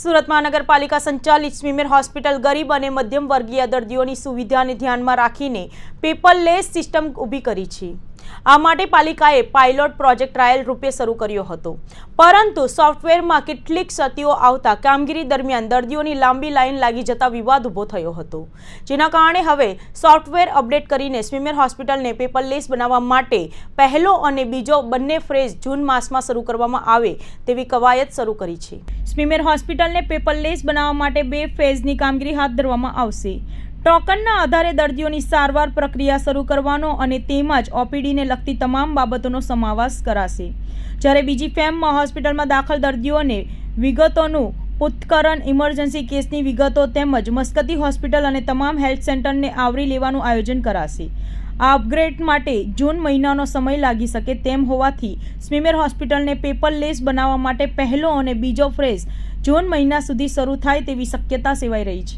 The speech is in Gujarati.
સુરત મહાનગરપાલિકા સંચાલિત સ્મીમેર હોસ્પિટલ ગરીબ અને મધ્યમ વર્ગીય દર્દીઓની સુવિધાને ધ્યાનમાં રાખીને પેપરલેસ સિસ્ટમ ઊભી કરી છે. આ માટે પાલિકાએ પાયલોટ પ્રોજેક્ટ ટ્રાયલ રૂપે શરૂ કર્યો હતો. પરંતુ સોફ્ટવેરમાં કેટલીક ક્ષતિઓ આવતા કામગીરી દરમિયાન દર્દીઓની લાંબી લાઈન લાગી જતા વિવાદ ઊભો થયો હતો. જેના કારણે હવે સોફ્ટવેર અપડેટ કરીને સ્વીમેર હોસ્પિટલને પેપરલેસ બનાવવા માટે પહેલો અને બીજો બંને ફ્રેઝ જૂન માસમાં શરૂ કરવામાં આવે તેવી કવાયત શરૂ કરી છે. સ્મીમેર હોસ્પિટલને પેપરલેસ બનાવવા માટે બે ફેઝની કામગીરી હાથ ધરવામાં આવશે. ટોકનના આધારે દર્દીઓની સારવાર પ્રક્રિયા શરૂ કરવાનો અને તેમજ ઓપીડીને લગતી તમામ બાબતોનો સમાવેશ કરાશે. જ્યારે બીજી ફેમમાં હોસ્પિટલમાં દાખલ દર્દીઓને વિગતોનું પુત્કરણ, ઇમરજન્સી કેસની વિગતો તેમજ મસ્કતી હોસ્પિટલ અને તમામ હેલ્થ સેન્ટરને આવરી લેવાનું આયોજન કરાશે. આ અપગ્રેડ માટે જૂન મહિનાનો સમય લાગી શકે તેમ હોવાથી સ્મીમેર હોસ્પિટલને પેપરલેસ બનાવવા માટે પહેલો અને બીજો ફ્રેઝ જૂન મહિના સુધી શરૂ થાય તેવી શક્યતા સેવાઈ રહી છે.